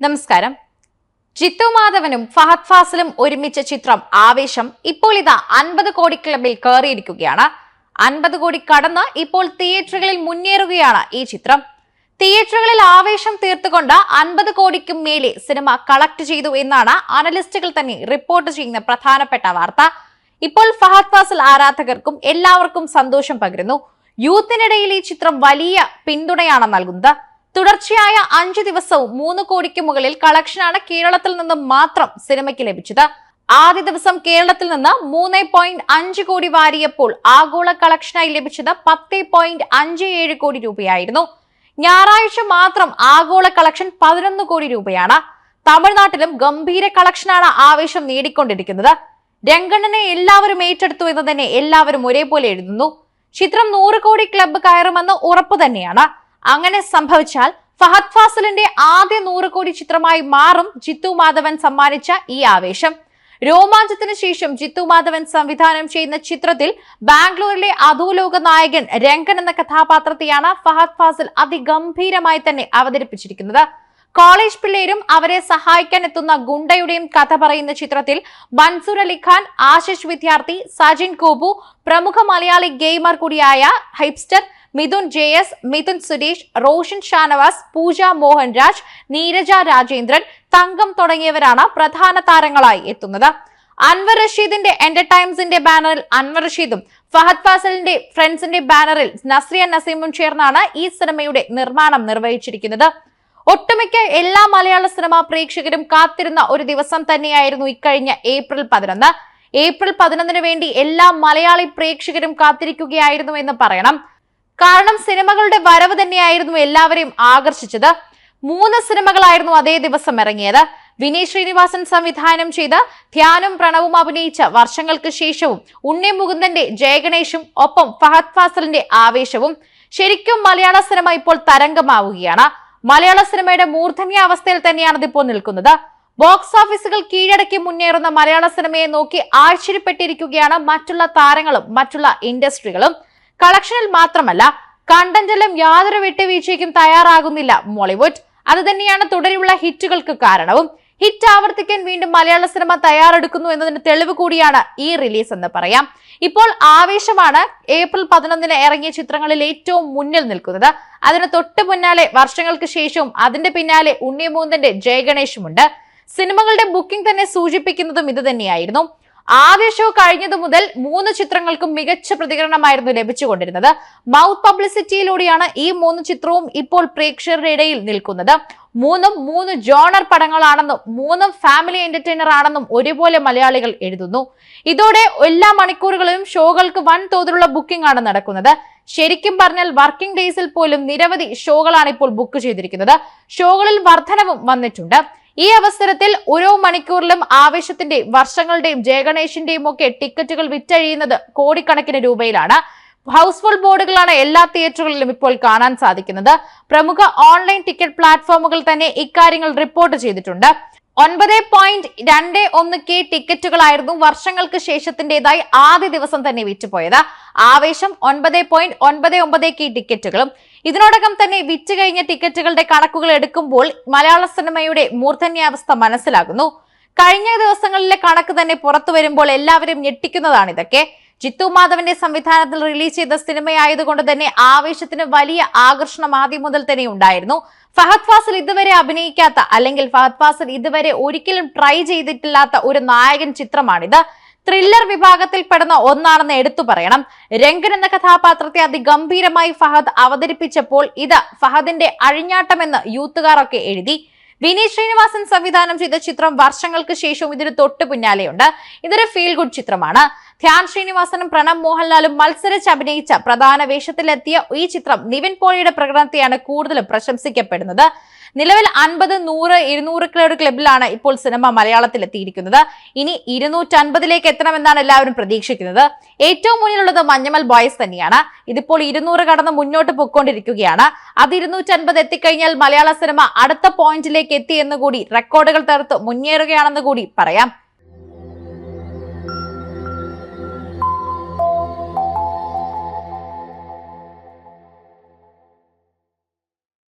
നമസ്കാരം. ജിത്തു മാധവനും ഫഹദ് ഫാസിലും ഒരുമിച്ച ചിത്രം ആവേശം ഇപ്പോൾ ഇതാ അൻപത് കോടി ക്ലബിൽ കയറിയിരിക്കുകയാണ്. അൻപത് കോടി കടന്ന് ഇപ്പോൾ തിയേറ്ററുകളിൽ മുന്നേറുകയാണ് ഈ ചിത്രം. തിയേറ്ററുകളിൽ ആവേശം തീർത്തുകൊണ്ട് അൻപത് കോടിക്കും മേലെ സിനിമ കളക്ട് ചെയ്തു എന്നാണ് അനലിസ്റ്റുകൾ തന്നെ റിപ്പോർട്ട് ചെയ്യുന്ന പ്രധാനപ്പെട്ട വാർത്ത. ഇപ്പോൾ ഫഹദ് ഫാസിൽ ആരാധകർക്കും എല്ലാവർക്കും സന്തോഷം പകരുന്നു. യൂത്തിനിടയിൽ ഈ ചിത്രം വലിയ പിന്തുണയാണ് നൽകുന്നത്. തുടർച്ചയായ അഞ്ചു ദിവസവും മൂന്ന് കോടിക്ക് മുകളിൽ കളക്ഷനാണ് കേരളത്തിൽ നിന്ന് മാത്രം സിനിമയ്ക്ക് ലഭിച്ചത്. ആദ്യ ദിവസം കേരളത്തിൽ നിന്ന് മൂന്ന് പോയിന്റ് അഞ്ച് കോടി വാരിയപ്പോൾ ആഗോള കളക്ഷനായി ലഭിച്ചത് പത്ത് പോയിന്റ് അഞ്ച് ഏഴ് കോടി രൂപയായിരുന്നു. ഞായറാഴ്ച മാത്രം ആഗോള കളക്ഷൻ പതിനൊന്ന് കോടി രൂപയാണ്. തമിഴ്നാട്ടിലും ഗംഭീര കളക്ഷനാണ് ആവേശം നേടിക്കൊണ്ടിരിക്കുന്നത്. രംഗണ്ണനെ എല്ലാവരും ഏറ്റെടുത്തു എന്ന് തന്നെ എല്ലാവരും ഒരേപോലെ എഴുതുന്നു. ചിത്രം നൂറ് കോടി ക്ലബ്ബ് കയറുമെന്ന് ഉറപ്പ് തന്നെയാണ്. അങ്ങനെ സംഭവിച്ചാൽ ഫഹദ് ഫാസലിന്റെ ആദ്യ നൂറ് കോടി ചിത്രമായി മാറും ജിത്തു മാധവൻ സമ്മാനിച്ച ഈ ആവേശം. രോമാഞ്ചത്തിന് ശേഷം ജിത്തു മാധവൻ സംവിധാനം ചെയ്യുന്ന ചിത്രത്തിൽ ബാംഗ്ലൂരിലെ അധോലോക നായകൻ രംഗൻ എന്ന കഥാപാത്രത്തെയാണ് ഫഹദ് ഫാസിൽ അതിഗംഭീരമായി തന്നെ അവതരിപ്പിച്ചിരിക്കുന്നത്. കോളേജ് പിള്ളേരും അവരെ സഹായിക്കാൻ എത്തുന്ന ഗുണ്ടയുടെയും കഥ പറയുന്ന ചിത്രത്തിൽ മൻസൂർ അലിഖാൻ ആശിഷ് വിദ്യാർത്ഥി സജിൻ കോബു പ്രമുഖ മലയാളി ഗെയിമർ കൂടിയായ Hipster Mithun J S Mithun Suresh Roshan Shanavas Pooja Mohanraj Neeraja Rajendran Thankam തുടങ്ങിയവരാണ് പ്രധാന താരങ്ങളായി എത്തുന്നത്. അൻവർ റഷീദിന്റെ എന്റർടൈംസിന്റെ ബാനറിൽ അൻവർ റഷീദും ഫഹദ് ഫാസലിന്റെ ഫ്രണ്ട്സിന്റെ ബാനറിൽ നസ്രിയ നസീമും ചേർന്നാണ് ഈ സിനിമയുടെ നിർമ്മാണം നിർവഹിച്ചിരിക്കുന്നത്. ഒട്ടുമിക്ക എല്ലാ മലയാള സിനിമാ പ്രേക്ഷകരും കാത്തിരുന്ന ഒരു ദിവസം തന്നെയായിരുന്നു ഇക്കഴിഞ്ഞ ഏപ്രിൽ പതിനൊന്ന്. ഏപ്രിൽ പതിനൊന്നിന് വേണ്ടി എല്ലാ മലയാളി പ്രേക്ഷകരും കാത്തിരിക്കുകയായിരുന്നു എന്ന് പറയണം. കാരണം സിനിമകളുടെ വരവ് തന്നെയായിരുന്നു എല്ലാവരെയും ആകർഷിച്ചത്. മൂന്ന് സിനിമകളായിരുന്നു അതേ ദിവസം ഇറങ്ങിയത്. വിനയ് ശ്രീനിവാസൻ സംവിധാനം ചെയ്ത ധ്യാനും പ്രണവും അഭിനയിച്ച വർഷങ്ങൾക്ക് ശേഷവും ഉണ്ണി മുകുന്ദന്റെ ജയഗണേഷും ഒപ്പം ഫഹദ് ഫാസലിന്റെ ആവേശവും ശരിക്കും മലയാള സിനിമ ഇപ്പോൾ തരംഗമാവുകയാണ്. മലയാള സിനിമയുടെ മൂർധന്യ അവസ്ഥയിൽ തന്നെയാണ് ഇതിപ്പോൾ നിൽക്കുന്നത്. ബോക്സ് ഓഫീസുകൾ കീഴടക്കി മുന്നേറുന്ന മലയാള സിനിമയെ നോക്കി ആശ്ചര്യപ്പെട്ടിരിക്കുകയാണ് മറ്റുള്ള താരങ്ങളും മറ്റുള്ള ഇൻഡസ്ട്രികളും. കളക്ഷനിൽ മാത്രമല്ല കണ്ടന്റിലും യാതൊരു വിട്ടുവീഴ്ചയ്ക്കും തയ്യാറാകുന്നില്ല. മോളിവുഡ് അത് തന്നെയാണ് തുടരെയുള്ള ഹിറ്റുകൾക്ക് കാരണവും. ഹിറ്റ് ആവർത്തിക്കാൻ വീണ്ടും മലയാള സിനിമ തയ്യാറെടുക്കുന്നു എന്നതിന് തെളിവ് കൂടിയാണ് ഈ റിലീസ് എന്ന് പറയാം. ഇപ്പോൾ ആവേശമാണ് ഏപ്രിൽ പതിനൊന്നിന് ഇറങ്ങിയ ചിത്രങ്ങളിൽ ഏറ്റവും മുന്നിൽ നിൽക്കുന്നത്. അതിന് തൊട്ടു മുന്നാലെ വർഷങ്ങൾക്ക് ശേഷവും അതിന്റെ പിന്നാലെ ഉണ്ണിമൂന്തന്റെ ജയഗണേഷുമുണ്ട് സിനിമകളുടെ ബുക്കിംഗ് തന്നെ സൂചിപ്പിക്കുന്നതും ഇത് തന്നെയായിരുന്നു. ആദ്യ ഷോ കഴിഞ്ഞതു മുതൽ മൂന്ന് ചിത്രങ്ങൾക്കും മികച്ച പ്രതികരണമായിരുന്നു ലഭിച്ചുകൊണ്ടിരുന്നത്. മൗത്ത് പബ്ലിസിറ്റിയിലൂടെയാണ് ഈ മൂന്ന് ചിത്രവും ഇപ്പോൾ പ്രേക്ഷകരുടെ ഇടയിൽ നിൽക്കുന്നത്. മൂന്നും മൂന്ന് ജോണർ പടങ്ങളാണെന്നും മൂന്നും ഫാമിലി എന്റർടൈനർ ആണെന്നും ഒരുപോലെ മലയാളികൾ എഴുതുന്നു. ഇതോടെ എല്ലാ മണിക്കൂറുകളിലും ഷോകൾക്ക് വൻ തോതിലുള്ള ബുക്കിംഗ് ആണ് നടക്കുന്നത്. ശരിക്കും പറഞ്ഞാൽ വർക്കിംഗ് ഡേയ്സിൽ പോലും നിരവധി ഷോകളാണ് ഇപ്പോൾ ബുക്ക് ചെയ്തിരിക്കുന്നത്. ഷോകളിൽ വർധനവും വന്നിട്ടുണ്ട്. ഈ അവസരത്തിൽ ഓരോ മണിക്കൂറിലും ആവേശത്തിന്റെയും വർഷങ്ങളുടെയും ജയഗണേഷിന്റെയും ഒക്കെ ടിക്കറ്റുകൾ വിറ്റഴിയുന്നത് കോടിക്കണക്കിന് രൂപയിലാണ്. ഹൗസ്ഫുൾ ബോർഡുകളാണ് എല്ലാ തിയേറ്ററുകളിലും ഇപ്പോൾ കാണാൻ സാധിക്കുന്നത്. പ്രമുഖ ഓൺലൈൻ ടിക്കറ്റ് പ്ലാറ്റ്ഫോമുകൾ തന്നെ ഇക്കാര്യങ്ങൾ റിപ്പോർട്ട് ചെയ്തിട്ടുണ്ട്. ഒൻപത് പോയിന്റ് രണ്ട് ഒന്ന് കെ ടിക്കറ്റുകളായിരുന്നു വർഷങ്ങൾക്ക് ശേഷത്തിന്റേതായി ആദ്യ ദിവസം തന്നെ വിറ്റുപോയത്. ആവേശം ഒൻപത് പോയിന്റ് ഒൻപത് ഒമ്പത് കെ ടിക്കറ്റുകളും. ഇതിനോടകം തന്നെ വിറ്റ് കഴിഞ്ഞ ടിക്കറ്റുകളുടെ കണക്കുകൾ എടുക്കുമ്പോൾ മലയാള സിനിമയുടെ മൂർധന്യാവസ്ഥ മനസ്സിലാകുന്നു. കഴിഞ്ഞ ദിവസങ്ങളിലെ കണക്ക് തന്നെ പുറത്തു വരുമ്പോൾ എല്ലാവരും ഞെട്ടിക്കുന്നതാണ് ഇതൊക്കെ. ജിത്തു മാധവന്റെ സംവിധാനത്തിൽ റിലീസ് ചെയ്ത സിനിമയായതുകൊണ്ട് തന്നെ ആവേശത്തിന് വലിയ ആകർഷണം ആദ്യം മുതൽ തന്നെ ഉണ്ടായിരുന്നു. ഫഹദ് ഫാസിൽ ഇതുവരെ അഭിനയിക്കാത്ത അല്ലെങ്കിൽ ഫഹദ് ഫാസിൽ ഇതുവരെ ഒരിക്കലും ട്രൈ ചെയ്തിട്ടില്ലാത്ത ഒരു നായകൻ ചിത്രമാണിത്. ത്രില്ലർ വിഭാഗത്തിൽ പെടുന്ന ഒന്നാണെന്ന് എടുത്തു പറയണം. രംഗൻ എന്ന കഥാപാത്രത്തെ അതിഗംഭീരമായി ഫഹദ് അവതരിപ്പിച്ചപ്പോൾ ഇത് ഫഹദിന്റെ അഴിഞ്ഞാട്ടമെന്ന് യൂത്തുകാരൊക്കെ എഴുതി. വിനീത് ശ്രീനിവാസൻ സംവിധാനം ചെയ്ത ചിത്രം വർഷങ്ങൾക്ക് ശേഷവും ഇതിന് തൊട്ടു പിന്നാലെയുണ്ട്. ഇതൊരു ഫീൽ ഗുഡ് ചിത്രമാണ്. ധ്യാൻ ശ്രീനിവാസനും പ്രണബ് മോഹൻലാലും മത്സരിച്ച് അഭിനയിച്ച പ്രധാന വേഷത്തിലെത്തിയ ഈ ചിത്രം നിവിൻ പോളിയുടെ പ്രകടനത്തെയാണ് കൂടുതലും പ്രശംസിക്കപ്പെടുന്നത്. നിലവിൽ അൻപത് നൂറ് ഇരുന്നൂറ് കിലോയുടെ ക്ലബിലാണ് ഇപ്പോൾ സിനിമ മലയാളത്തിൽ എത്തിയിരിക്കുന്നത് ഇനി ഇരുന്നൂറ്റൻപതിലേക്ക് എത്തണമെന്നാണ് എല്ലാവരും പ്രതീക്ഷിക്കുന്നത്. ഏറ്റവും മുന്നിലുള്ളത് മഞ്ഞമൽ ബോയ്സ് തന്നെയാണ്. ഇതിപ്പോൾ ഇരുന്നൂറ് കടന്ന് മുന്നോട്ട് പൊയ്ക്കൊണ്ടിരിക്കുകയാണ്. അത് ഇരുന്നൂറ്റൻപത് എത്തിക്കഴിഞ്ഞാൽ മലയാള സിനിമ അടുത്ത പോയിന്റിലേക്ക് എത്തി എന്ന് കൂടി റെക്കോർഡുകൾ തകർത്ത് മുന്നേറുകയാണെന്ന് കൂടി പറയാം.